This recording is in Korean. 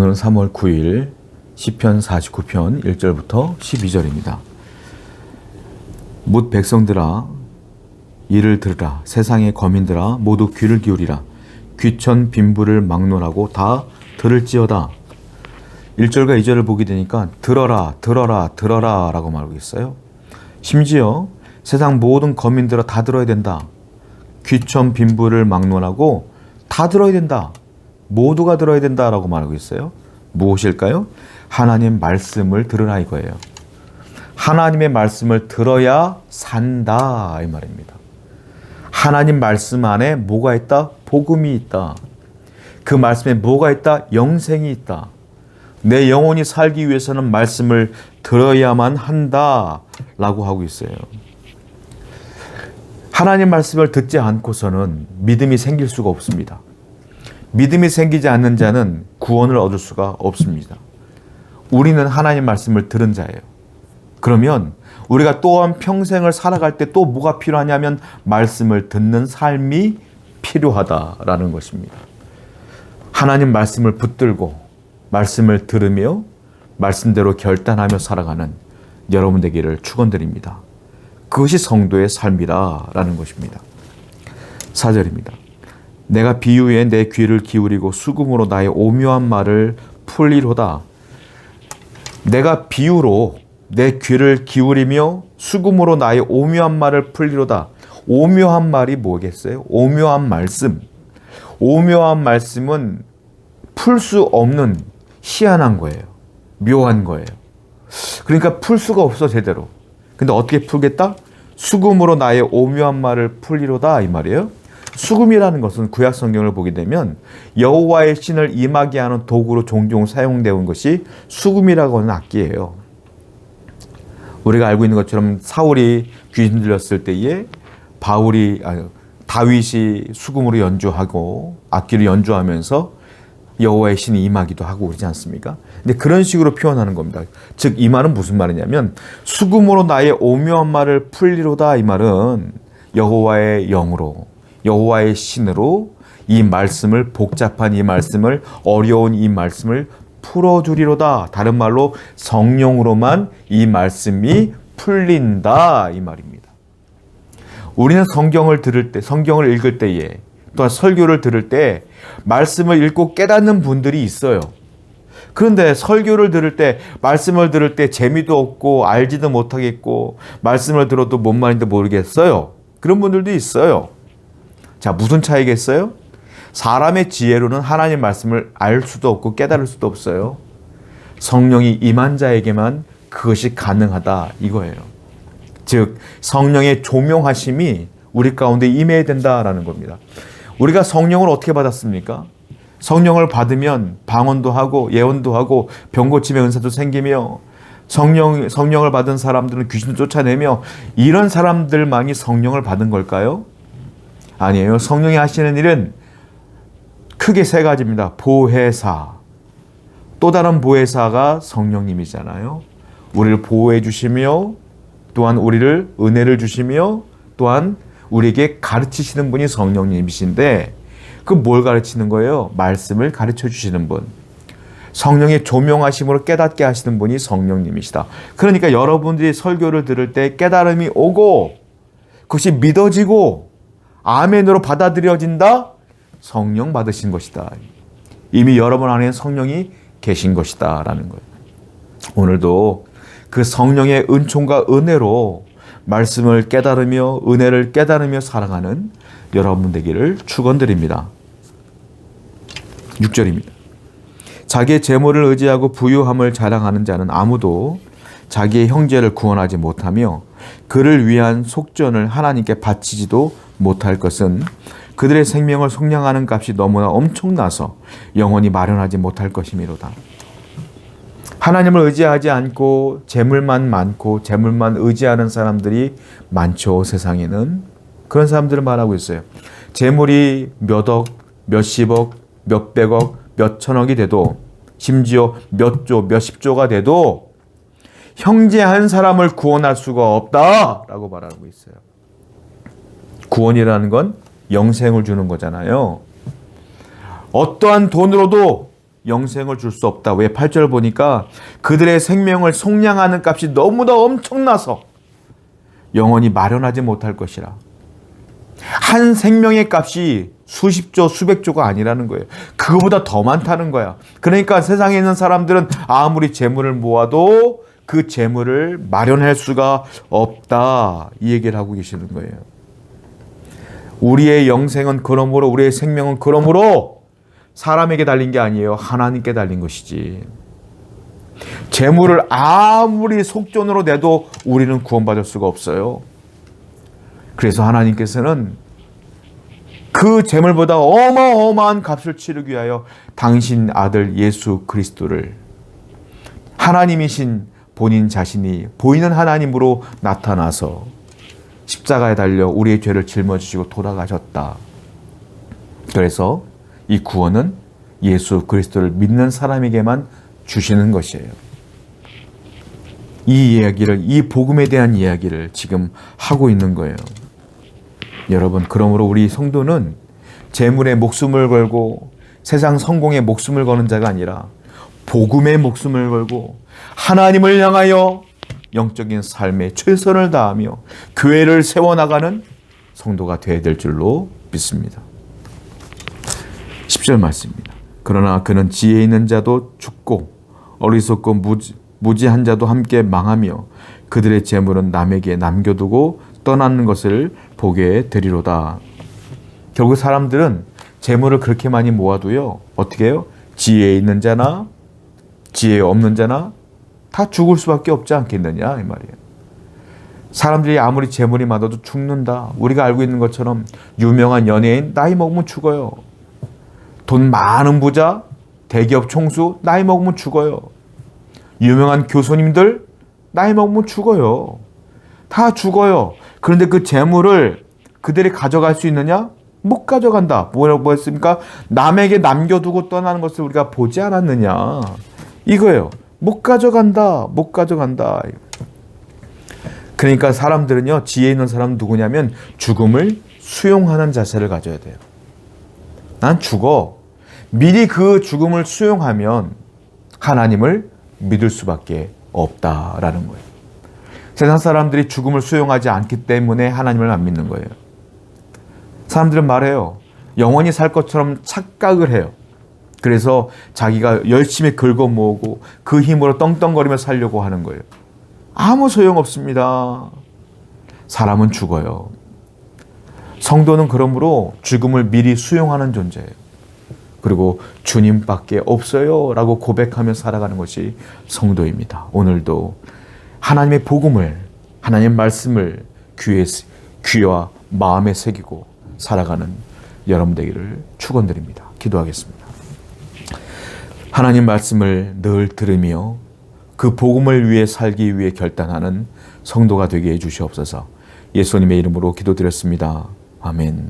오늘은 3월 9일 시편 49편 1절부터 12절입니다. 묻 백성들아 이를 들으라 세상의 거민들아 모두 귀를 기울이라 귀천 빈부를 막론하고 다 들을지어다 1절과 2절을 보게 되니까 들어라 들어라 들어라 라고 말하고 있어요. 심지어 세상 모든 거민들아 다 들어야 된다. 귀천 빈부를 막론하고 다 들어야 된다. 모두가 들어야 된다라고 말하고 있어요. 무엇일까요? 하나님 말씀을 들으라 이거예요. 하나님의 말씀을 들어야 산다 이 말입니다. 하나님 말씀 안에 뭐가 있다? 복음이 있다. 그 말씀에 뭐가 있다? 영생이 있다. 내 영혼이 살기 위해서는 말씀을 들어야만 한다 라고 하고 있어요. 하나님 말씀을 듣지 않고서는 믿음이 생길 수가 없습니다. 믿음이 생기지 않는 자는 구원을 얻을 수가 없습니다. 우리는 하나님 말씀을 들은 자예요. 그러면 우리가 또한 평생을 살아갈 때 또 뭐가 필요하냐면 말씀을 듣는 삶이 필요하다라는 것입니다. 하나님 말씀을 붙들고 말씀을 들으며 말씀대로 결단하며 살아가는 여러분 되기를 축원드립니다. 그것이 성도의 삶이라라는 것입니다. 4절입니다. 내가 비유에 내 귀를 기울이고 수금으로 나의 오묘한 말을 풀리로다. 내가 비유로 내 귀를 기울이며 수금으로 나의 오묘한 말을 풀리로다. 오묘한 말이 뭐겠어요? 오묘한 말씀. 오묘한 말씀은 풀 수 없는 희한한 거예요. 묘한 거예요. 그러니까 풀 수가 없어 제대로. 근데 어떻게 풀겠다? 수금으로 나의 오묘한 말을 풀리로다 이 말이에요. 수금이라는 것은 구약 성경을 보게 되면 여호와의 신을 임하게 하는 도구로 종종 사용되어 온 것이 수금이라고 하는 악기예요. 우리가 알고 있는 것처럼 사울이 귀신 들렸을 때에 바울이 아, 다윗이 수금으로 연주하고 악기를 연주하면서 여호와의 신이 임하기도 하고 그러지 않습니까? 근데 그런 식으로 표현하는 겁니다. 즉 이 말은 무슨 말이냐면 수금으로 나의 오묘한 말을 풀리로다 이 말은 여호와의 영으로 여호와의 신으로 이 말씀을 복잡한 이 말씀을 어려운 이 말씀을 풀어주리로다. 다른 말로 성령으로만 이 말씀이 풀린다 이 말입니다. 우리는 성경을 들을 때, 성경을 읽을 때에 또한 설교를 들을 때 말씀을 읽고 깨닫는 분들이 있어요. 그런데 설교를 들을 때, 말씀을 들을 때 재미도 없고 알지도 못하겠고 말씀을 들어도 뭔 말인지 모르겠어요. 그런 분들도 있어요. 자, 무슨 차이겠어요? 사람의 지혜로는 하나님 말씀을 알 수도 없고 깨달을 수도 없어요. 성령이 임한 자에게만 그것이 가능하다 이거예요. 즉 성령의 조명하심이 우리 가운데 임해야 된다라는 겁니다. 우리가 성령을 어떻게 받았습니까? 성령을 받으면 방언도 하고 예언도 하고 병고침의 은사도 생기며 성령 성령을 받은 사람들은 귀신을 쫓아내며 이런 사람들만이 성령을 받은 걸까요? 아니에요. 성령이 하시는 일은 크게 세 가지입니다. 보혜사. 또 다른 보혜사가 성령님이잖아요. 우리를 보호해 주시며 또한 우리를 은혜를 주시며 또한 우리에게 가르치시는 분이 성령님이신데 그 뭘 가르치는 거예요? 말씀을 가르쳐 주시는 분. 성령의 조명하심으로 깨닫게 하시는 분이 성령님이시다. 그러니까 여러분들이 설교를 들을 때 깨달음이 오고 그것이 믿어지고 아멘으로 받아들여진다? 성령 받으신 것이다. 이미 여러분 안에 성령이 계신 것이다. 라는 거예요. 오늘도 그 성령의 은총과 은혜로 말씀을 깨달으며 은혜를 깨달으며 살아가는 여러분 되기를 축원드립니다. 6절입니다. 자기의 재물을 의지하고 부유함을 자랑하는 자는 아무도 자기의 형제를 구원하지 못하며 그를 위한 속전을 하나님께 바치지도 못할 것은 그들의 생명을 속량하는 값이 너무나 엄청나서 영원히 마련하지 못할 것이미로다. 하나님을 의지하지 않고 재물만 많고 재물만 의지하는 사람들이 많죠 세상에는 그런 사람들을 말하고 있어요. 재물이 몇억, 몇십억, 몇백억, 몇천억이 돼도 심지어 몇 조, 몇십조가 돼도 형제 한 사람을 구원할 수가 없다라고 말하고 있어요. 구원이라는 건 영생을 주는 거잖아요. 어떠한 돈으로도 영생을 줄 수 없다. 왜 8절 보니까 그들의 생명을 속량하는 값이 너무나 엄청나서 영원히 마련하지 못할 것이라. 한 생명의 값이 수십조, 수백조가 아니라는 거예요. 그거보다 더 많다는 거야. 그러니까 세상에 있는 사람들은 아무리 재물을 모아도 그 재물을 마련할 수가 없다. 이 얘기를 하고 계시는 거예요. 우리의 영생은 그러므로 우리의 생명은 그러므로 사람에게 달린 게 아니에요. 하나님께 달린 것이지. 재물을 아무리 속전으로 내도 우리는 구원받을 수가 없어요. 그래서 하나님께서는 그 재물보다 어마어마한 값을 치르기 위하여 당신 아들 예수 그리스도를 하나님이신 본인 자신이 보이는 하나님으로 나타나서 십자가에 달려 우리의 죄를 짊어지시고 돌아가셨다. 그래서 이 구원은 예수 그리스도를 믿는 사람에게만 주시는 것이에요. 이 이야기를 이 복음에 대한 이야기를 지금 하고 있는 거예요. 여러분, 그러므로 우리 성도는 재물에 목숨을 걸고 세상 성공에 목숨을 거는 자가 아니라 복음에 목숨을 걸고 하나님을 향하여 영적인 삶에 최선을 다하며 교회를 세워나가는 성도가 되어야 될 줄로 믿습니다. 10절 말씀입니다. 그러나 그는 지혜 있는 자도 죽고 어리석고 무지, 무지한 자도 함께 망하며 그들의 재물은 남에게 남겨두고 떠나는 것을 보게 되리로다. 결국 사람들은 재물을 그렇게 많이 모아도요. 어떻게 해요? 지혜 있는 자나 지혜 없는 자나 다 죽을 수밖에 없지 않겠느냐 이 말이에요. 사람들이 아무리 재물이 많아도 죽는다. 우리가 알고 있는 것처럼 유명한 연예인 나이 먹으면 죽어요. 돈 많은 부자, 대기업 총수 나이 먹으면 죽어요. 유명한 교수님들 나이 먹으면 죽어요. 다 죽어요. 그런데 그 재물을 그들이 가져갈 수 있느냐? 못 가져간다. 뭐라고 했습니까? 남에게 남겨두고 떠나는 것을 우리가 보지 않았느냐. 이거예요. 못 가져간다. 못 가져간다. 그러니까 사람들은요, 지혜 있는 사람은 누구냐면 죽음을 수용하는 자세를 가져야 돼요. 난 죽어. 미리 그 죽음을 수용하면 하나님을 믿을 수밖에 없다라는 거예요. 세상 사람들이 죽음을 수용하지 않기 때문에 하나님을 안 믿는 거예요. 사람들은 말해요. 영원히 살 것처럼 착각을 해요. 그래서 자기가 열심히 긁어 모으고 그 힘으로 떵떵거리며 살려고 하는 거예요. 아무 소용 없습니다. 사람은 죽어요. 성도는 그러므로 죽음을 미리 수용하는 존재예요. 그리고 주님밖에 없어요. 라고 고백하며 살아가는 것이 성도입니다. 오늘도 하나님의 복음을, 하나님 말씀을 귀에, 귀와 마음에 새기고 살아가는 여러분 되기를 축원드립니다. 기도하겠습니다. 하나님 말씀을 늘 들으며 그 복음을 위해 살기 위해 결단하는 성도가 되게 해 주시옵소서. 예수님의 이름으로 기도드렸습니다. 아멘.